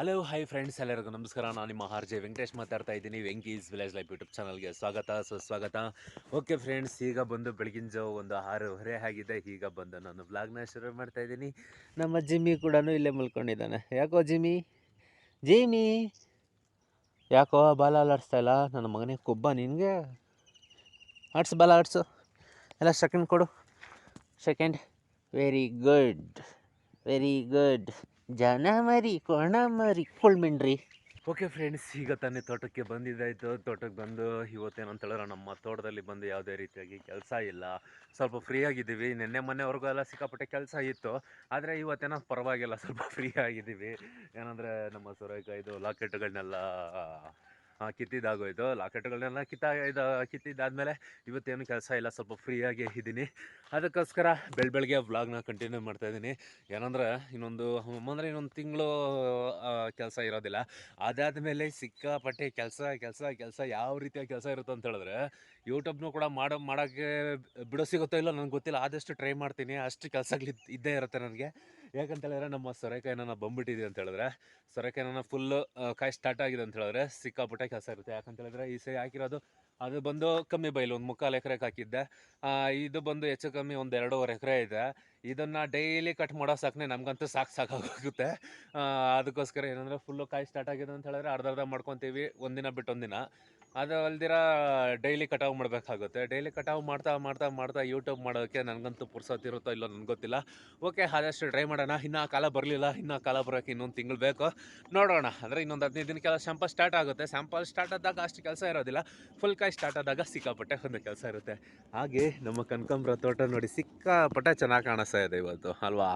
Hello hi friends ಎಲ್ಲರಿಗೂ ನಮಸ್ಕಾರ. ನಾನು ನಿಮ್ಮ ಆರ್ ಜೆ ವೆಂಕಟೇಶ್ ಮಾತಾಡ್ತಾ ಇದ್ದೀನಿ. ವೆಂಕೀಸ್ ವಿಲೇಜ್ ಲೈಫ್ ಯೂಟ್ಯೂಬ್ ಚಾನಲ್ಗೆ ಸ್ವಾಗತ. ಸುಸ್ವಾಗತ. ಓಕೆ ಫ್ರೆಂಡ್ಸ್ ಈಗ ಬಂದು ಬೆಳಗಿನ ಜಾವ ಒಂದು ಆರೂವರೆ ಆಗಿದೆ. ಈಗ ಬಂದು ನಾನು ವ್ಲಾಗ್ನ ಶುರು ಮಾಡ್ತಾ ಇದ್ದೀನಿ. ನಮ್ಮ ಜಿಮ್ಮಿ ಕೂಡ ಇಲ್ಲೇ ಮಲ್ಕೊಂಡಿದ್ದಾನೆ. ಯಾಕೋ ಜಿಮ್ಮಿ? ಜಿಮ್ಮಿ? ಯಾಕೋ ಬಾಲ ಆಡಿಸ್ತಾ ಇಲ್ಲ? ನನ್ನ ಮಗನೇ ಕೊಬ್ಬ, ನಿನಗೆ? ಆಡ್ಸು, ಬಾಲ ಆಡ್ಸು. ಎಲ್ಲ ಸೆಕೆಂಡ್ ಕೊಡು. Second very good very good ಜನ ಮರಿ ಕೊಣ ಮರಿ ಓಕೆ ಫ್ರೆಂಡ್ಸ್ ಈಗ ತಾನೇ ತೋಟಕ್ಕೆ ಬಂದಿದ್ದಾಯ್ತು. ತೋಟಕ್ಕೆ ಬಂದು ಇವತ್ತೇನಂತ ಹೇಳಿದ್ರೆ ನಮ್ಮ ತೋಟದಲ್ಲಿ ಬಂದು ಯಾವುದೇ ರೀತಿಯಾಗಿ ಕೆಲಸ ಇಲ್ಲ. ಸ್ವಲ್ಪ ಫ್ರೀ ಆಗಿದ್ದೀವಿ. ನಿನ್ನೆ ಮೊನ್ನೆವರೆಗೂ ಎಲ್ಲ ಸಿಕ್ಕಾಪಟ್ಟೆ ಕೆಲಸ ಇತ್ತು. ಆದರೆ ಇವತ್ತೇನೋ ಪರವಾಗಿಲ್ಲ, ಸ್ವಲ್ಪ ಫ್ರೀ ಆಗಿದ್ದೀವಿ. ಏನಂದರೆ ನಮ್ಮ ಸೊರೆಕಾಯ್ದು ಲಾಕೆಟ್ಗಳನ್ನೆಲ್ಲ ಕಿತ್ತಿದ್ದಾಗೋಯ್ತು. ಲಾಕೆಟ್ಗಳನ್ನೆಲ್ಲ ಕಿತ್ತ, ಇದು, ಕಿತ್ತಿದ್ದಾದಮೇಲೆ ಇವತ್ತೇನು ಕೆಲಸ ಇಲ್ಲ, ಸ್ವಲ್ಪ ಫ್ರೀಯಾಗಿ ಇದ್ದೀನಿ. ಅದಕ್ಕೋಸ್ಕರ ಬೆಳ್ ಬೆಳಗ್ಗೆ ವ್ಲಾಗ್ನ ಕಂಟಿನ್ಯೂ ಮಾಡ್ತಾಯಿದ್ದೀನಿ ಏನಂದ್ರೆ, ಇನ್ನೊಂದು, ಅಂದರೆ ಇನ್ನೊಂದು ತಿಂಗಳು ಕೆಲಸ ಇರೋದಿಲ್ಲ. ಅದಾದ ಮೇಲೆ ಸಿಕ್ಕಾಪಟ್ಟೆ ಕೆಲಸ ಕೆಲಸ ಕೆಲಸ, ಯಾವ ರೀತಿಯ ಕೆಲಸ ಇರುತ್ತೆ ಅಂತ ಹೇಳಿದ್ರೆ, ಯೂಟ್ಯೂಬ್ನು ಕೂಡ ಮಾಡೋ, ಮಾಡೋಕ್ಕೆ ಬಿಡೋ ಸಿಗುತ್ತೋ ಇಲ್ಲ ನನಗೆ ಗೊತ್ತಿಲ್ಲ. ಆದಷ್ಟು ಟ್ರೈ ಮಾಡ್ತೀನಿ. ಅಷ್ಟು ಕೆಲಸಗಳು ಇದ್ದೇ ಇರುತ್ತೆ ನನಗೆ. ಯಾಕಂತ ಹೇಳಿದ್ರೆ ನಮ್ಮ ಸೊರೆಕಾಯಿನ ಬಂದ್ಬಿಟ್ಟಿದೆ ಅಂತ ಹೇಳಿದ್ರೆ ಸೊರೆಕಾಯಿ ನನ್ನ ಫುಲ್ಲು ಕಾಯಿ ಸ್ಟಾರ್ಟ್ ಆಗಿದೆ ಅಂತ ಹೇಳಿದ್ರೆ ಸಿಕ್ಕಾಪಟ್ಟೆ ಕೆಲಸ ಇರುತ್ತೆ. ಯಾಕಂತ ಹೇಳಿದ್ರೆ ಈ ಸರಿ ಹಾಕಿರೋದು, ಅದು ಬಂದು ಕಮ್ಮಿ ಬೈಲು, ಒಂದು ಮುಕ್ಕಾಲು ಎಕರೆಗೆ ಹಾಕಿದ್ದೆ ಇದು ಬಂದು ಹೆಚ್ಚು ಕಮ್ಮಿ ಒಂದು ಎರಡೂವರೆ ಎಕರೆ ಇದೆ. ಇದನ್ನು ಡೈಲಿ ಕಟ್ ಮಾಡೋ ಸಾಕನೆ ನಮಗಂತೂ ಸಾಕು ಸಾಕಾಗುತ್ತೆ ಅದಕ್ಕೋಸ್ಕರ ಏನಂದರೆ ಫುಲ್ಲು ಕಾಯಿ ಸ್ಟಾರ್ಟ್ ಆಗಿದೆ ಅಂತ ಹೇಳಿದ್ರೆ ಅರ್ಧ ಅರ್ಧ ಮಾಡ್ಕೊತೀವಿ, ಒಂದಿನ ಬಿಟ್ಟು ಒಂದಿನ. ಅದು ಅಲ್ದಿರ ಡೈಲಿ ಕಟಾವು ಮಾಡಬೇಕಾಗುತ್ತೆ. ಡೈಲಿ ಕಟಾವು ಮಾಡ್ತಾ ಮಾಡ್ತಾ ಮಾಡ್ತಾ ಯೂಟ್ಯೂಬ್ ಮಾಡೋಕ್ಕೆ ನನಗಂತೂ ಪುರ್ಸೊತ್ತಿರುತ್ತೋ ಇಲ್ಲೋ ನನಗೆ ಗೊತ್ತಿಲ್ಲ. ಓಕೆ ಆದಷ್ಟು ಟ್ರೈ ಮಾಡೋಣ. ಇನ್ನೂ ಆ ಕಾಲ ಬರಲಿಲ್ಲ. ಇನ್ನೂ ಕಾಲ ಬರೋಕ್ಕೆ ಇನ್ನೊಂದು ತಿಂಗಳು ಬೇಕು. ನೋಡೋಣ. ಅಂದರೆ ಇನ್ನೊಂದು ಹದಿನೈದು ದಿನಕ್ಕೆಲ್ಲ ಸ್ಯಾಂಪಲ್ ಸ್ಟಾರ್ಟ್ ಆಗುತ್ತೆ. ಸ್ಯಾಂಪಲ್ ಸ್ಟಾರ್ಟ್ ಆದಾಗ ಅಷ್ಟು ಕೆಲಸ ಇರೋದಿಲ್ಲ. ಫುಲ್ ಕಾಯಿ ಸ್ಟಾರ್ಟ್ ಆದಾಗ ಸಿಕ್ಕಾಪಟ್ಟೆ ಒಂದು ಕೆಲಸ ಇರುತ್ತೆ. ಹಾಗೆ ನಮ್ಮ ಕನಕಾಂಬ್ರ ತೋಟ ನೋಡಿ ಸಿಕ್ಕಾಪಟ್ಟೆ ಚೆನ್ನಾಗಿ ಕಾಣಿಸ್ತಾ ಇದೆ ಇವತ್ತು. ಅಲ್ವಾ?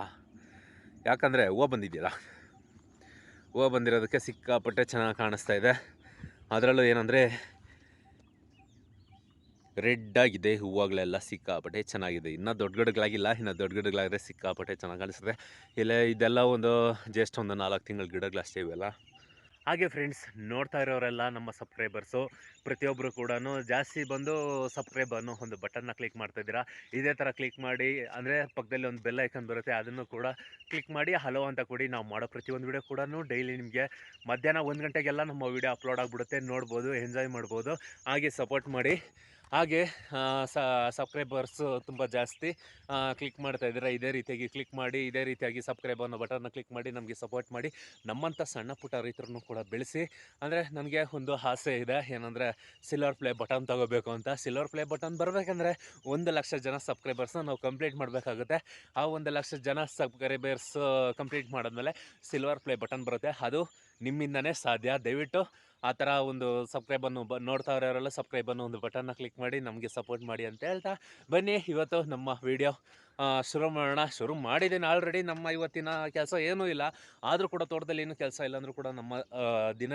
ಯಾಕಂದರೆ ಹೂವು ಬಂದಿದ್ದೀರಾ ಹೂವು ಬಂದಿರೋದಕ್ಕೆ ಸಿಕ್ಕಾಪಟ್ಟೆ ಚೆನ್ನಾಗಿ ಕಾಣಿಸ್ತಾ ಇದೆ. ಅದರಲ್ಲೂ ಏನಂದರೆ ರೆಡ್ ಆಗಿದೆ ಹೂವುಗಳೆಲ್ಲ ಸಿಕ್ಕಾಪಟ್ಟೆ ಚೆನ್ನಾಗಿದೆ. ಇನ್ನೂ ದೊಡ್ಡ ಗಿಡಗಳಾಗಿಲ್ಲ, ಇನ್ನು ದೊಡ್ಡ ಗಿಡಗಳಾದರೆ ಸಿಕ್ಕಾಪಟ್ಟೆ ಚೆನ್ನಾಗಿ ಕಾಣಿಸ್ತದೆ ಇಲ್ಲೇ ಇದೆಲ್ಲ ಒಂದು ಜಸ್ಟ್ ಒಂದು ನಾಲ್ಕು ತಿಂಗಳ ಗಿಡಗಳಷ್ಟೇ ಇವೆಲ್ಲ. ಹಾಗೆ ಫ್ರೆಂಡ್ಸ್ ನೋಡ್ತಾ ಇರೋರೆಲ್ಲ ನಮ್ಮ ಸಬ್ಸ್ಕ್ರೈಬರ್ಸು ಪ್ರತಿಯೊಬ್ಬರು ಕೂಡ ಜಾಸ್ತಿ ಬಂದು ಸಬ್ಸ್ಕ್ರೈಬ್ ಅನ್ನೋ ಒಂದು ಬಟನ್ನ ಕ್ಲಿಕ್ ಮಾಡ್ತಾ ಇದ್ದೀರಾ ಇದೇ ಥರ ಕ್ಲಿಕ್ ಮಾಡಿ, ಅಂದರೆ ಪಕ್ಕದಲ್ಲಿ ಒಂದು ಬೆಲ್ ಐಕನ್ ಬರುತ್ತೆ ಅದನ್ನು ಕೂಡ ಕ್ಲಿಕ್ ಮಾಡಿ ಹಲೋ ಅಂತ ಕೊಡಿ ನಾವು ಮಾಡೋ ಪ್ರತಿಯೊಂದು ವಿಡಿಯೋ ಕೂಡ ಡೈಲಿ ನಿಮಗೆ ಮಧ್ಯಾಹ್ನ ಒಂದು ಗಂಟೆಗೆಲ್ಲ ನಮ್ಮ ವಿಡಿಯೋ ಅಪ್ಲೋಡ್ ಆಗಿಬಿಡುತ್ತೆ, ನೋಡ್ಬೋದು, ಎಂಜಾಯ್ ಮಾಡ್ಬೋದು. ಹಾಗೆ ಸಪೋರ್ಟ್ ಮಾಡಿ. ಹಾಗೆ ಸಬ್ಸ್ಕ್ರೈಬರ್ಸ್ ತುಂಬ ಜಾಸ್ತಿ ಕ್ಲಿಕ್ ಮಾಡ್ತಾ ಇದ್ದೀರಾ, ಇದೇ ರೀತಿಯಾಗಿ ಕ್ಲಿಕ್ ಮಾಡಿ, ಇದೇ ರೀತಿಯಾಗಿ ಸಬ್ಸ್ಕ್ರೈಬ್ ಅನ್ನೋ ಬಟನ್ನ ಕ್ಲಿಕ್ ಮಾಡಿ, ನಮಗೆ ಸಪೋರ್ಟ್ ಮಾಡಿ, ನಮ್ಮಂಥ ಸಣ್ಣ ಪುಟ್ಟ ರೈತರನ್ನು ಕೂಡ ಬೆಳೆಸಿ, ಅಂದರೆ ನನಗೆ ಒಂದು ಆಸೆ ಇದೆ, ಏನಂದರೆ ಸಿಲ್ವರ್ ಪ್ಲೇ ಬಟನ್ ತಗೋಬೇಕು ಅಂತ. ಸಿಲ್ವರ್ ಪ್ಲೇ ಬಟನ್ ಬರಬೇಕಂದ್ರೆ ಒಂದು ಲಕ್ಷ ಜನ ಸಬ್ಸ್ಕ್ರೈಬರ್ಸ್ನ ನಾವು ಕಂಪ್ಲೀಟ್ ಮಾಡಬೇಕಾಗುತ್ತೆ. ಆ ಒಂದು ಲಕ್ಷ ಜನ ಸಬ್ಸ್ಕ್ರೈಬರ್ಸ್ ಕಂಪ್ಲೀಟ್ ಮಾಡಿದ್ಮೇಲೆ ಸಿಲ್ವರ್ ಪ್ಲೇ ಬಟನ್ ಬರುತ್ತೆ. ಅದು ನಿಮ್ಮಿಂದನೇ ಸಾಧ್ಯ. ದಯವಿಟ್ಟು ಆ ಥರ ಒಂದು ಸಬ್ಸ್ಕ್ರೈಬನ್ನು ಬ ನೋಡ್ತಾ ಇರೋರೆಲ್ಲ ಸಬ್ಸ್ಕ್ರೈಬನ್ನು ಒಂದು ಬಟನ್ನ ಕ್ಲಿಕ್ ಮಾಡಿ ನಮಗೆ ಸಪೋರ್ಟ್ ಮಾಡಿ ಅಂತ ಹೇಳ್ತಾ ಬನ್ನಿ. ಇವತ್ತು ನಮ್ಮ ವಿಡಿಯೋ ಶುರು ಮಾಡೋಣ ಶುರು ಮಾಡಿದ್ದೀನಿ ಆಲ್ರೆಡಿ ನಮ್ಮ ಇವತ್ತಿನ ಕೆಲಸ ಏನೂ ಇಲ್ಲ. ಆದರೂ ಕೂಡ ತೋಟದಲ್ಲಿ ಏನು ಕೆಲಸ ಇಲ್ಲ ಅಂದರೂ ಕೂಡ ನಮ್ಮ ದಿನ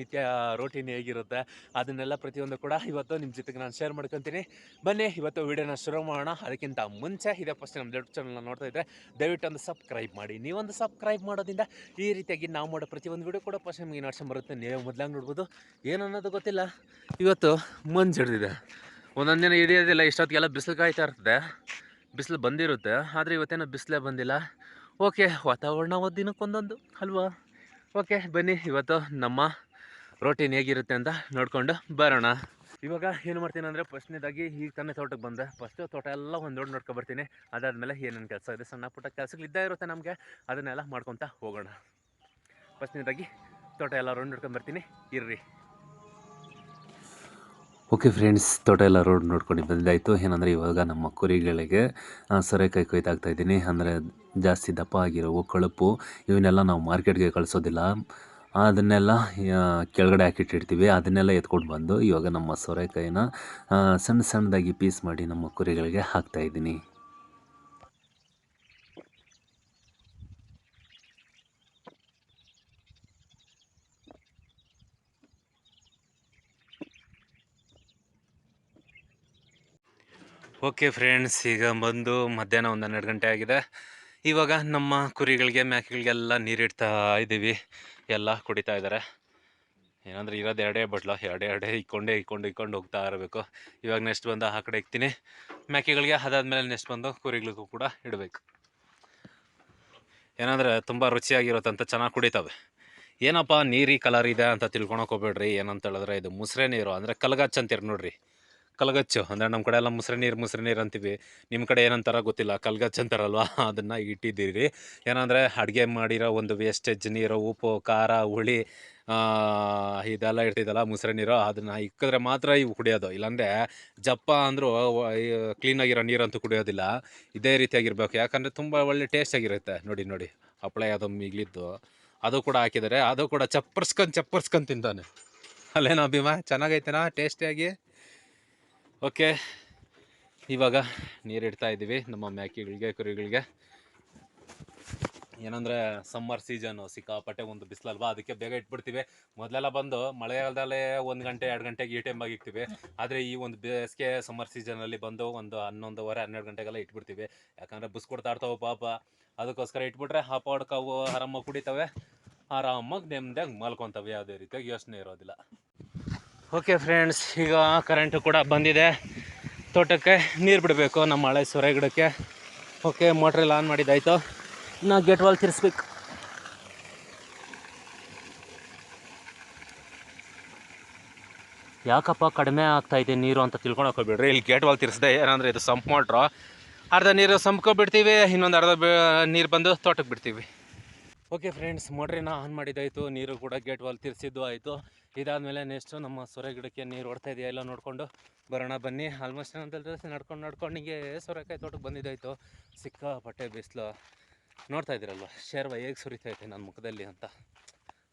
ನಿತ್ಯ ರೋಟೀನ್ ಹೇಗಿರುತ್ತೆ ಅದನ್ನೆಲ್ಲ ಪ್ರತಿಯೊಂದು ಕೂಡ ಇವತ್ತು ನಿಮ್ಮ ಜೊತೆಗೆ ನಾನು ಶೇರ್ ಮಾಡ್ಕೊತೀನಿ. ಬನ್ನಿ, ಇವತ್ತು ವಿಡಿಯೋನ ಶುರು ಮಾಡೋಣ. ಅದಕ್ಕಿಂತ ಮುಂಚೆ ಇದೇ ಫಸ್ಟ್ ನಮ್ಮ ಯೂಟ್ಯೂಬ್ ಚಾನಲ್ನ ನೋಡ್ತಾ ಇದ್ದರೆ ದಯವಿಟ್ಟು ಒಂದು ಸಬ್ಸ್ಕ್ರೈಬ್ ಮಾಡಿ. ನೀವೊಂದು ಸಬ್ಸ್ಕ್ರೈಬ್ ಮಾಡೋದ್ರಿಂದ ಈ ರೀತಿಯಾಗಿ ನಾವು ಮಾಡೋ ಪ್ರತಿಯೊಂದು ವೀಡಿಯೋ ಕೂಡ ಫಸ್ಟ್ ನಿಮಗೆ ನೋಡ್ಸೊಂಡ್ ಬರುತ್ತೆ. ನೀವೇ ಮೊದಲಾಗಿ ನೋಡ್ಬೋದು. ಏನನ್ನೋದು ಗೊತ್ತಿಲ್ಲ. ಇವತ್ತು ಮಂಜು ಹಿಡಿದಿದೆ. ಒಂದೊಂದು ದಿನ ಹಿಡಿಯೋದಿಲ್ಲ. ಇಷ್ಟೊತ್ತಿಗೆಲ್ಲ ಬಿಸಿಲು ಕಾಯ್ತಾ ಇರ್ತದೆ. ಬಿಸಿಲು ಬಂದಿರುತ್ತೆ, ಆದರೆ ಇವತ್ತೇನು ಬಿಸಿಲೇ ಬಂದಿಲ್ಲ. ಓಕೆ, ವಾತಾವರಣ ದಿನಕ್ಕೊಂದೊಂದು ಅಲ್ವಾ? ಓಕೆ, ಬನ್ನಿ, ಇವತ್ತು ನಮ್ಮ ರೋಟೀನ್ ಹೇಗಿರುತ್ತೆ ಅಂತ ನೋಡಿಕೊಂಡು ಬರೋಣ. ಇವಾಗ ಏನು ಮಾಡ್ತೀನಿ ಅಂದರೆ ಫಸ್ಟ್ನೇದಾಗಿ ಈಗ ತಾನೇ ತೋಟಕ್ಕೆ ಬಂದೆ. ಫಸ್ಟು ತೋಟ ಎಲ್ಲ ಒಂದು ದೊಡ್ಡ ನೋಡ್ಕೊ ಬರ್ತೀನಿ. ಅದಾದಮೇಲೆ ಏನೇನು ಕೆಲಸ ಇದೆ, ಸಣ್ಣ ಪುಟ್ಟ ಕೆಲಸಗಳು ಇದ್ದೇ ಇರುತ್ತೆ ನಮಗೆ. ಅದನ್ನೆಲ್ಲ ಮಾಡ್ಕೊತಾ ಹೋಗೋಣ. ಫಸ್ಟ್ನೇದಾಗಿ ತೋಟ ಎಲ್ಲ ರೌಂಡ್ ನೋಡ್ಕೊಂಡು ಬರ್ತೀನಿ. ಇರ್ರಿ. ಓಕೆ ಫ್ರೆಂಡ್ಸ್ ತೋಟ ಎಲ್ಲ ರೋಡ್ ನೋಡ್ಕೊಂಡು ಬಂದಾಯಿತು. ಏನಂದರೆ ಇವಾಗ ನಮ್ಮ ಕುರಿಗಳಿಗೆ ಸೊರೆಕಾಯಿ ಕೊಯ್ತಾಗ್ತಾ ಇದ್ದೀನಿ. ಅಂದರೆ ಜಾಸ್ತಿ ದಪ್ಪ ಆಗಿರೋ ಕಳುಪು, ಇವನ್ನೆಲ್ಲ ನಾವು ಮಾರ್ಕೆಟ್ಗೆ ಕಳಿಸೋದಿಲ್ಲ. ಅದನ್ನೆಲ್ಲ ಕೆಳಗಡೆ ಹಾಕಿಟ್ಟಿರ್ತೀವಿ. ಅದನ್ನೆಲ್ಲ ಎತ್ಕೊಂಡು ಬಂದು ಇವಾಗ ನಮ್ಮ ಸೊರೆಕಾಯಿನ ಸಣ್ಣ ಸಣ್ಣದಾಗಿ ಪೀಸ್ ಮಾಡಿ ನಮ್ಮ ಕುರಿಗಳಿಗೆ ಹಾಕ್ತಾ ಓಕೆ ಫ್ರೆಂಡ್ಸ್, ಈಗ ಬಂದು ಮಧ್ಯಾಹ್ನ ಒಂದು ಹನ್ನೆರಡು ಗಂಟೆ ಆಗಿದೆ. ಇವಾಗ ನಮ್ಮ ಕುರಿಗಳಿಗೆ ಮೇಕೆಗಳಿಗೆಲ್ಲ ನೀರಿಡ್ತಾ ಇದ್ದೀವಿ ಎಲ್ಲ ಕುಡಿತಾ ಇದ್ದಾರೆ ಏನಂದ್ರೆ ಇರೋದು ಎರಡೇ ಬಟ್ಲ, ಎರಡೇ ಎರಡೇ ಇಕ್ಕೊಂಡೇ, ಇಕ್ಕೊಂಡು ಇಕ್ಕೊಂಡು ಹೋಗ್ತಾ ಇರಬೇಕು. ಇವಾಗ ನೆಕ್ಸ್ಟ್ ಬಂದು ಆ ಕಡೆ ಇಕ್ತೀನಿ. ಮೇಕೆಗಳಿಗೆ ಅದಾದ್ಮೇಲೆ ನೆಕ್ಸ್ಟ್ ಬಂದು ಕುರಿಗಳಿಗೂ ಕೂಡ ಇಡಬೇಕು. ಏನಂದರೆ ತುಂಬ ರುಚಿಯಾಗಿರುತ್ತಂತ ಚೆನ್ನಾಗಿ ಕುಡಿತವೆ. ಏನಪ್ಪ ನೀರಿ, ಕಲರ್ ಇದೆ ಅಂತ ತಿಳ್ಕೊಳಕ್ಕೆ ಹೋಗ್ಬೇಡ್ರಿ. ಏನಂತ ಹೇಳಿದ್ರೆ ಇದು ಮುಸ್ರೆ ನೀರು, ಅಂದರೆ ಕಲ್ಗಚ್ಚ ನೋಡ್ರಿ. ಕಲ್ಗಚ್ಚು. ಅಂದರೆ ನಮ್ಮ ಕಡೆ ಎಲ್ಲ ಮುಸ್ರೆ ನೀರು ಮುಸ್ರೆ ನೀರು ಅಂತೀವಿ. ನಿಮ್ಮ ಕಡೆ ಏನಂತಾರ ಗೊತ್ತಿಲ್ಲ. ಕಲ್ಗಚ್ಚ ಅಂತಾರಲ್ವ? ಅದನ್ನು ಇಟ್ಟಿದ್ದೀರಿ. ಏನಂದರೆ ಅಡುಗೆ ಮಾಡಿರೋ ಒಂದು ವೇಸ್ಟೇಜ್ ನೀರು, ಉಪ್ಪು, ಖಾರ, ಹುಳಿ ಇದೆಲ್ಲ ಇರ್ತಿದ್ದಲ್ಲ ಮುಸ್ರೆ ನೀರು ಅದನ್ನು ಇಕ್ಕಿದ್ರೆ ಮಾತ್ರ ಇವು ಕುಡಿಯೋದು. ಇಲ್ಲಾಂದರೆ ಜಪ್ಪ ಅಂದರೂ ಕ್ಲೀನಾಗಿರೋ ನೀರಂತೂ ಕುಡಿಯೋದಿಲ್ಲ. ಇದೇ ರೀತಿಯಾಗಿರ್ಬೇಕು. ಯಾಕಂದರೆ ತುಂಬ ಒಳ್ಳೆ ಟೇಸ್ಟಾಗಿರುತ್ತೆ ನೋಡಿ ನೋಡಿ. ಹಪ್ಪಳ ಯಾವುದೋ ಮಿಗಿಲಿದ್ದು. ಅದು ಕೂಡ ಹಾಕಿದ್ದಾರೆ. ಅದು ಕೂಡ ಚಪ್ಪರ್ಸ್ಕೊಂಡು ಚಪ್ಪರ್ಸ್ಕೊಂಡು ತಿಂತಾನೆ. ಅಲ್ಲೇನೋ ಅಭಿಮಾ ಚೆನ್ನಾಗೈತೆನಾ? ಟೇಸ್ಟಿಯಾಗಿ ಓಕೆ, ಇವಾಗ ನೀರಿಡ್ತಾ ಇದ್ದೀವಿ ನಮ್ಮ ಮ್ಯಾಕಿಗಳಿಗೆ, ಕುರಿಗಳಿಗೆ. ಏನಂದರೆ ಸಮ್ಮರ್ ಸೀಸನು ಸಿಕ್ಕಾಪಟ್ಟೆ ಒಂದು ಬಿಸಿಲಲ್ವಾ? ಅದಕ್ಕೆ ಬೇಗ ಇಟ್ಬಿಡ್ತೀವಿ. ಮೊದಲೆಲ್ಲ ಬಂದು ಮಳೆಗಾಲದಲ್ಲೇ ಒಂದು ಗಂಟೆ, ಎರಡು ಗಂಟೆಗೆ ಈ ಟೈಮಾಗಿ ಇಕ್ತೀವಿ. ಆದರೆ ಈ ಒಂದು ಬೇಸಿಗೆ ಸಮ್ಮರ್ ಸೀಸನಲ್ಲಿ ಬಂದು ಒಂದು ಹನ್ನೊಂದುವರೆ, ಹನ್ನೆರಡು ಗಂಟೆಗೆಲ್ಲ ಇಟ್ಬಿಡ್ತೀವಿ. ಯಾಕಂದರೆ ಬುಸ್ ಕೊಡ್ತಾಡ್ತಾವೆ ಪಾಪ. ಅದಕ್ಕೋಸ್ಕರ ಇಟ್ಬಿಟ್ರೆ ಆ ಪಾಡ್ಕಾವು ಆರಾಮಾಗಿ ಕುಡಿತವೆ. ಆರಾಮಾಗಿ ನೆಮ್ಮದಿಯಾಗಿ ಮಲ್ಕೊತವೆ. ಯಾವುದೇ ರೀತಿಯಾಗಿ ಯೋಚನೆ ಇರೋದಿಲ್ಲ. ಓಕೆ ಫ್ರೆಂಡ್ಸ್ ಈಗ ಕರೆಂಟು ಕೂಡ ಬಂದಿದೆ. ತೋಟಕ್ಕೆ ನೀರು ಬಿಡಬೇಕು ನಮ್ಮ ಹಳೆ ಸೊರೆ ಗಿಡಕ್ಕೆ. ಓಕೆ ಮೋಟ್ರೆಲ್ಲ ಆನ್ ಮಾಡಿದ್ದಾಯ್ತು. ನಾ ಗೇಟ್ ವಾಲ್ ತಿರ್ಸ್ಬೇಕು. ಯಾಕಪ್ಪ ಕಡಿಮೆ ಆಗ್ತಾಯಿದೆ ನೀರು ಅಂತ ತಿಳ್ಕೊಂಡು ಹೋಗ್ಬಿಡ್ರಿ. ಇಲ್ಲಿ ಗೇಟ್ ವಾಲ್ ತಿರ್ಸ್ದೆ, ಏನಂದ್ರೆ ಇದು ಸಂಪ್ ಮೋಟ್ರು ಅರ್ಧ ನೀರು ಸಂಪ್ಕೊಬಿಡ್ತೀವಿ, ಇನ್ನೊಂದು ಅರ್ಧ ನೀರು ಬಂದು ತೋಟಕ್ಕೆ ಬಿಡ್ತೀವಿ. ಓಕೆ ಫ್ರೆಂಡ್ಸ್ ಮೋಟ್ರಿನ ಆನ್ ಮಾಡಿದ್ದಾಯಿತು, ನೀರು ಕೂಡ ಗೇಟ್ ವಾಲ್ ತಿರ್ಸಿದ್ದು ಆಯಿತು. ಇದಾದಮೇಲೆ ನೆಕ್ಸ್ಟು ನಮ್ಮ ಸೊರೆ ಗಿಡಕ್ಕೆ ನೀರು ಹೊಡ್ತಾ ಇದೆಯಾ ಎಲ್ಲ ನೋಡಿಕೊಂಡು ಬರೋಣ, ಬನ್ನಿ. ಆಲ್ಮೋಸ್ಟ್ ಏನಂತ ನಡ್ಕೊಂಡು ನಡ್ಕೊಂಡು ಹಿಂಗೆ ಸೊರೆಕಾಯಿ ತೋಟಕ್ಕೆ ಬಂದಿದ್ದಾಯಿತು. ಸಿಕ್ಕಾಪಟ್ಟೆ ಬಿಸಿಲು. ನೋಡ್ತಾ ಇದ್ದೀರಲ್ವ? ಶೇರ್ವ ಹೇಗೆ ಸುರಿತೈತೆ ನನ್ನ ಮುಖದಲ್ಲಿ ಅಂತ.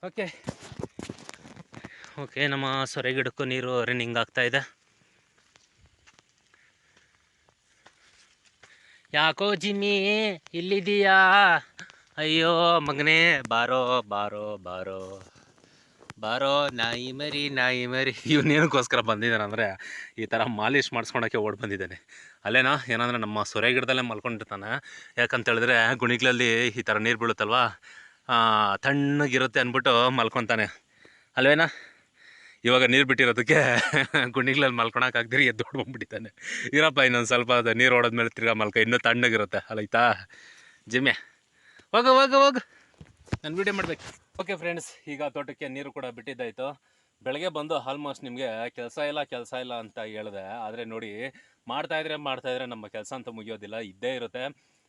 ಓಕೆ ಓಕೆ ನಮ್ಮ ಸೊರೆ ಗಿಡಕ್ಕೂ ನೀರು ರನ್ನಿಂಗ್ ಆಗ್ತಾ ಇದೆ. ಯಾಕೋ ಜಿಮ್ಮಿ ಇಲ್ಲಿದೀಯಾ ಅಯ್ಯೋ ಮಗನೇ, ಬಾರೋ ಬಾರೋ ಬಾರೋ. ಬಾರೋ, ನಾಯಿ ಮರಿ ನಾಯಿ ಮರಿ. ಇವನೇನಕ್ಕೋಸ್ಕರ ಬಂದಿದ್ದಾನೆ ಅಂದರೆ ಈ ಥರ ಮಾಲಿಶ್ ಮಾಡಿಸ್ಕೊಳಕ್ಕೆ ಓಡ್ ಬಂದಿದ್ದಾನೆ. ಅಲ್ಲೇನಾ, ಏನಂದ್ರೆ ನಮ್ಮ ಸೊರೆ ಗಿಡದಲ್ಲೇ ಮಲ್ಕೊಂಡಿರ್ತಾನೆ. ಯಾಕಂತೇಳಿದ್ರೆ ಗುಣಿಗಳಲ್ಲಿ ಈ ಥರ ನೀರು ಬೀಳುತ್ತಲ್ವಾ? ತಣ್ಣಗಿರುತ್ತೆ ಅಂದ್ಬಿಟ್ಟು ಮಲ್ಕೊತಾನೆ. ಅಲ್ವೇನಾ? ಇವಾಗ ನೀರು ಬಿಟ್ಟಿರೋದಕ್ಕೆ ಗುಣಿಗಳಲ್ಲಿ ಮಲ್ಕೊಳಕ್ಕಾಗ್ದಿರಿ, ಎದ್ದು ಬಂದ್ಬಿಟ್ಟಿದ್ದಾನೆ. ಇರಪ್ಪ ಇನ್ನೊಂದು ಸ್ವಲ್ಪ ಅದು ನೀರು ಓಡೋದ್ಮೇಲೆ ತಿರ್ಗಾ ಮಲ್ಕ, ಇನ್ನೂ ತಣ್ಣಗಿರುತ್ತೆ. ಅಲ್ಲೈತಾ ಜಿಮ್ಮೆ. ಹೋಗು, ಹೋಗ ಹೋಗ. ನಾನು ವೀಡಿಯೋ ಮಾಡ್ಬೇಕು. ಓಕೆ ಫ್ರೆಂಡ್ಸ್ ಈಗ ತೋಟಕ್ಕೆ ನೀರು ಕೂಡ ಬಿಟ್ಟಿದ್ದಾಯಿತು. ಬೆಳಗ್ಗೆ ಬಂದು ಆಲ್ಮೋಸ್ಟ್ ನಿಮಗೆ ಕೆಲಸ ಇಲ್ಲ ಕೆಲಸ ಇಲ್ಲ ಅಂತ ಹೇಳಿದೆ. ಆದರೆ ನೋಡಿ, ಮಾಡ್ತಾ ಇದ್ರೆ ಮಾಡ್ತಾ ಇದ್ರೆ ನಮ್ಮ ಕೆಲಸ ಅಂತ ಮುಗಿಯೋದಿಲ್ಲ. ಇದ್ದೇ ಇರುತ್ತೆ.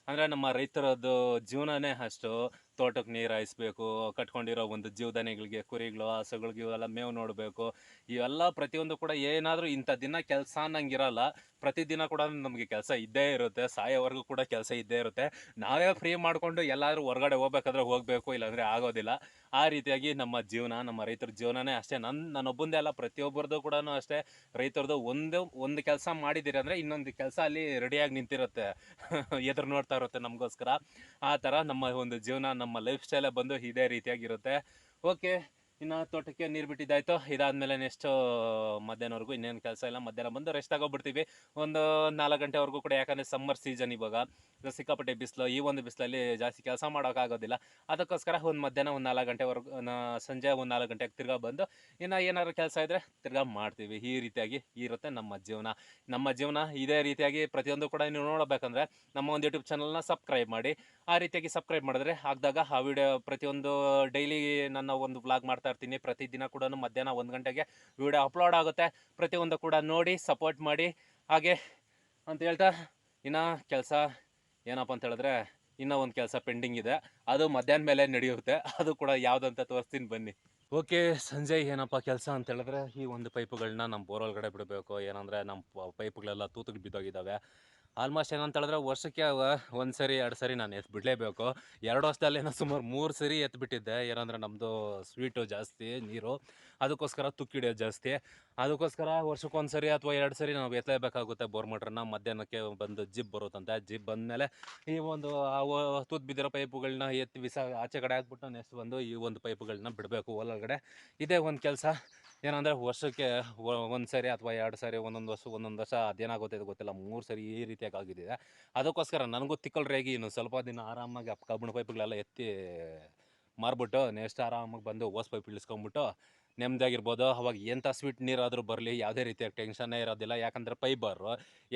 ಅಂದರೆ ನಮ್ಮ ರೈತರದ್ದು ಜೀವನನೇ ಅಷ್ಟು. ತೋಟಕ್ಕೆ ನೀರು ಹಾಯಿಸ್ಬೇಕು, ಕಟ್ಕೊಂಡಿರೋ ಒಂದು ಜೀವದಾನಿಗಳಿಗೆ, ಕುರಿಗಳು, ಹಸುಗಳಿಗೆ ಇವೆಲ್ಲ ಮೇವು ನೋಡಬೇಕು. ಇವೆಲ್ಲ ಪ್ರತಿಯೊಂದು ಕೂಡ ಏನಾದರೂ ಇಂಥ ದಿನ ಕೆಲಸ ಅನ್ನಂಗಿರಲ್ಲ. ಪ್ರತಿದಿನ ಕೂಡ ನಮಗೆ ಕೆಲಸ ಇದ್ದೇ ಇರುತ್ತೆ, ಸಾಯೋವರೆಗೂ ಕೂಡ ಕೆಲಸ ಇದ್ದೇ ಇರುತ್ತೆ. ನಾವೇ ಫ್ರೀ ಮಾಡಿಕೊಂಡು ಎಲ್ಲಾದರೂ ಹೊರಗಡೆ ಹೋಗ್ಬೇಕಾದ್ರೆ ಹೋಗಬೇಕು, ಇಲ್ಲಾಂದರೆ ಆಗೋದಿಲ್ಲ. ಆ ರೀತಿಯಾಗಿ ನಮ್ಮ ಜೀವನ, ನಮ್ಮ ರೈತರ ಜೀವನನೇ ಅಷ್ಟೇ. ನನ್ನ ನನ್ನೊಬ್ಬಂದೇ ಅಲ್ಲ ಪ್ರತಿಯೊಬ್ಬರದ್ದು ಕೂಡ ಅಷ್ಟೇ. ರೈತರದ್ದು ಒಂದು ಒಂದು ಕೆಲಸ ಮಾಡಿದ್ದೀರಿ ಅಂದರೆ ಇನ್ನೊಂದು ಕೆಲಸ ಅಲ್ಲಿ ರೆಡಿಯಾಗಿ ನಿಂತಿರುತ್ತೆ. ಎದುರು ನೋಡ್ತಾ ಇರುತ್ತೆ ನಮಗೋಸ್ಕರ. ಆ ಥರ ನಮ್ಮ ಒಂದು ಜೀವನ, ನಮ್ಮ ಲೈಫ್ ಸ್ಟೈಲೇ ಬಂದು ಇದೇ ರೀತಿಯಾಗಿರುತ್ತೆ. ಓಕೆ ಇನ್ನು ತೋಟಕ್ಕೆ ನೀರು ಬಿಟ್ಟಿದ್ದಾಯ್ತು. ಇದಾದಮೇಲೆ ನೆಕ್ಸ್ಟ್ ಮಧ್ಯಾಹ್ನವರೆಗೂ ಇನ್ನೇನು ಕೆಲಸ ಇಲ್ಲ. ಮಧ್ಯಾಹ್ನ ಬಂದು ರೆಸ್ಟ್ ತಗೊಬಿಡ್ತೀವಿ. ಒಂದು ನಾಲ್ಕು ಗಂಟೆವರೆಗೂ ಕೂಡ ಯಾಕಂದರೆ ಸಮ್ಮರ್ ಸೀಸನ್ ಇವಾಗ. ಸಿಕ್ಕಾಪಟ್ಟೆ ಬಿಸಿಲು, ಈ ಒಂದು ಬಿಸಿಲಲ್ಲಿ ಜಾಸ್ತಿ ಕೆಲಸ ಮಾಡೋಕ್ಕಾಗೋದಿಲ್ಲ ಅದಕ್ಕೋಸ್ಕರ ಒಂದು ಮಧ್ಯಾಹ್ನ ಒಂದು ನಾಲ್ಕು ಗಂಟೆವರೆಗೂ ಸಂಜೆ ಒಂದು ನಾಲ್ಕು ಗಂಟೆಗೆ ತಿರ್ಗಾ ಬಂದು ಇನ್ನು ಏನಾದ್ರು ಕೆಲಸ ಇದ್ದರೆ ತಿರ್ಗಾ ಮಾಡ್ತೀವಿ. ಈ ರೀತಿಯಾಗಿ ಇರುತ್ತೆ ನಮ್ಮ ಜೀವನ. ನಮ್ಮ ಜೀವನ ಇದೇ ರೀತಿಯಾಗಿ ಪ್ರತಿಯೊಂದು ಕೂಡ ನೀವು ನೋಡಬೇಕಂದ್ರೆ ನಮ್ಮ ಒಂದು ಯೂಟ್ಯೂಬ್ ಚಾನಲ್ನ ಸಬ್ಸ್ಕ್ರೈಬ್ ಮಾಡಿ. ಆ ರೀತಿಯಾಗಿ ಸಬ್ಸ್ಕ್ರೈಬ್ ಮಾಡಿದ್ರೆ ಆಗದಾಗ ಆ ವಿಡಿಯೋ ಪ್ರತಿಯೊಂದು ಡೈಲಿ ನನ್ನ ಒಂದು ಬ್ಲಾಗ್ ಮಾಡ್ತಾ ಇರ್ತೀನಿ. ಪ್ರತಿದಿನ ಕೂಡ ಮಧ್ಯಾಹ್ನ ಒಂದು ಗಂಟೆಗೆ ವಿಡಿಯೋ ಅಪ್ಲೋಡ್ ಆಗುತ್ತೆ. ಪ್ರತಿಯೊಂದು ಕೂಡ ನೋಡಿ ಸಪೋರ್ಟ್ ಮಾಡಿ. ಹಾಗೆ ಅಂತ ಹೇಳ್ತಾ ಇನ್ನು ಕೆಲಸ ಏನಪ್ಪ ಅಂತ ಹೇಳಿದ್ರೆ ಇನ್ನೂ ಒಂದು ಕೆಲಸ ಪೆಂಡಿಂಗ್ ಇದೆ. ಅದು ಮಧ್ಯಾಹ್ನ ಮೇಲೆ ನಡೆಯುತ್ತೆ. ಅದು ಕೂಡ ಯಾವುದಂತ ತೋರಿಸ್ತೀನಿ ಬನ್ನಿ. ಓಕೆ ಸಂಜೆ ಏನಪ್ಪ ಕೆಲಸ ಅಂತ ಹೇಳಿದ್ರೆ ಈ ಒಂದು ಪೈಪ್ಗಳನ್ನ ನಮ್ಮ ಬೋರ್ ಒಳಗಡೆ ಬಿಡಬೇಕು. ಏನಂದರೆ ನಮ್ಮ ಪೈಪುಗಳೆಲ್ಲ ತೂತಿಗೆ ಬಿದ್ದೋಗಿದ್ದಾವೆ. ಆಲ್ಮೋಸ್ಟ್ ಏನಂತ ಹೇಳಿದ್ರೆ ವರ್ಷಕ್ಕೆ ಒಂದು ಸರಿ, ಎರಡು ಸರಿ ನಾನು ಎತ್ತು ಬಿಡಲೇಬೇಕು. ಎರಡು ವರ್ಷದಲ್ಲಿ ಏನೋ ಸುಮಾರು ಮೂರು ಸರಿ ಎತ್ತು ಬಿಟ್ಟಿದ್ದೆ. ಏನಂದ್ರೆ ನಮ್ಮದು ಸ್ವೀಟು ಜಾಸ್ತಿ, ನೀರು. ಅದಕ್ಕೋಸ್ಕರ ತುಕ್ಕಿಡಿಯೋದು ಜಾಸ್ತಿ. ಅದಕ್ಕೋಸ್ಕರ ವರ್ಷಕ್ಕೊಂದು ಸರಿ ಅಥವಾ ಎರಡು ಸರಿ ನಾವು ಎತ್ತಲೇಬೇಕಾಗುತ್ತೆ ಬೋರ್ ಮೋಟ್ರನ್ನ. ಮಧ್ಯಾಹ್ನಕ್ಕೆ ಬಂದು ಜಿಪ್ ಬರುತ್ತಂತೆ. ಜಿಪ್ ಬಂದಮೇಲೆ ಈ ಒಂದು ತೂತ್ ಬಿದ್ದಿರೋ ಪೈಪುಗಳನ್ನ ಎತ್ತಿ ಬಿಸ ಆಚೆ ಕಡೆ ಹಾಕ್ಬಿಟ್ಟು ನೆಕ್ಸ್ಟ್ ಬಂದು ಈ ಒಂದು ಪೈಪುಗಳನ್ನ ಬಿಡಬೇಕು ಒಳಗಡೆ ಇದೇ ಒಂದು ಕೆಲಸ. ಏನಂದರೆ ವರ್ಷಕ್ಕೆ ಒಂದು ಸರಿ ಅಥವಾ ಎರಡು ಸರಿ ಒಂದೊಂದು ವರ್ಷ ಒಂದೊಂದು ವರ್ಷ ಅದೇನಾಗುತ್ತೆ ಅದು ಗೊತ್ತಿಲ್ಲ. ಮೂರು ಸರಿ ಈ ರೀತಿಯಾಗಿ ಆಗಿದೆ ಅದಕ್ಕೋಸ್ಕರ ನನಗೂ ತಿಕ್ಕಲ್ರೇಗಿ ಇನ್ನು ಸ್ವಲ್ಪ ದಿನ ಆರಾಮಾಗಿ ಕಬ್ಬಿಣ ಪೈಪುಗಳೆಲ್ಲ ಎತ್ತಿ ಮಾರ್ಬಿಟ್ಟು ನೆಕ್ಸ್ಟ್ ಆರಾಮಾಗಿ ಬಂದು ಓಸ್ ಪೈಪ್ ಇಳಿಸ್ಕೊಂಬಿಟ್ಟು ನೆಮ್ಮದಿಯಾಗಿರ್ಬೋದು. ಅವಾಗ ಎಂಥ ಸ್ವೀಟ್ ನೀರಾದರೂ ಬರಲಿ, ಯಾವುದೇ ರೀತಿಯಾಗಿ ಟೆನ್ಷನ್ನೇ ಇರೋದಿಲ್ಲ. ಯಾಕಂದರೆ ಪೈಬರು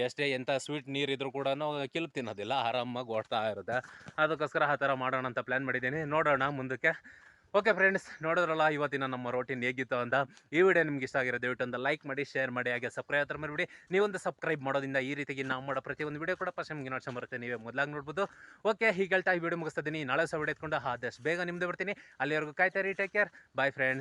ಎಷ್ಟೇ ಎಂಥ ಸ್ವೀಟ್ ನೀರಿದ್ರೂ ಕೂಡ ಕಿಲ್ಪ್ ತಿನ್ನೋದಿಲ್ಲ. ಆರಾಮಾಗಿ ಓಡ್ತಾ ಇರುತ್ತೆ. ಅದಕ್ಕೋಸ್ಕರ ಆ ಥರ ಮಾಡೋಣ ಅಂತ ಪ್ಲ್ಯಾನ್ ಮಾಡಿದ್ದೀನಿ. ನೋಡೋಣ ಮುಂದಕ್ಕೆ. ಓಕೆ ಫ್ರೆಂಡ್ಸ್ ನೋಡಿದ್ರಲ್ಲ, ಇವತ್ತಿನ ನಮ್ಮ ರೋಟೀನ್ ಹೇಗಿತ್ತು ಅಂತ. ಈ ವಿಡಿಯೋ ನಿಮ್ಗೆ ಇಷ್ಟ ಆಗಿರೋ ದಯವಿಟ್ಟು ಒಂದು ಲೈಕ್ ಮಾಡಿ ಶೇರ್ ಮಾಡಿ, ಹಾಗೆ ಸಬ್ಸ್ಕ್ರೈಬ್ ಹತ್ರ ಮಾಡಿಬಿಡಿ ನೀವೊಂದು ಸಬ್ಸ್ಕ್ರೈಬ್ ಮಾಡೋದಿಂದ ಈ ರೀತಿಗೆ ನಾವು ಮಾಡೋ ಪ್ರತಿಯೊಂದು ವಿಡಿಯೋ ಕೂಡ ಫಸ್ಟ್ ನಿಮಗೆ ನೋಡ್ಸೋ ಬರುತ್ತೆ. ನೀವೇ ಮೊದಲಾಗಿ ನೋಡ್ಬೋದು. ಓಕೆ ಹೀಗೆ ಹೇಳ್ತಾ ಈ ವಿಡಿಯೋ ಮುಗಿಸ್ತಾ ಇದ್ದೀನಿ. ನಾಳೆ ಸಹ ವಿಡಿಯೋ ಎತ್ಕೊಂಡು, ಆದಷ್ಟು ಬೇಗ ನಿಮ್ಮದು ಬರ್ತೀನಿ. ಅಲ್ಲಿವರೆಗೂ ಕಾಯ್ತಾರೆ ಟೇಕ್ ಕೇರ್ ಬಾಯ್ ಫ್ರೆಂಡ್ಸ್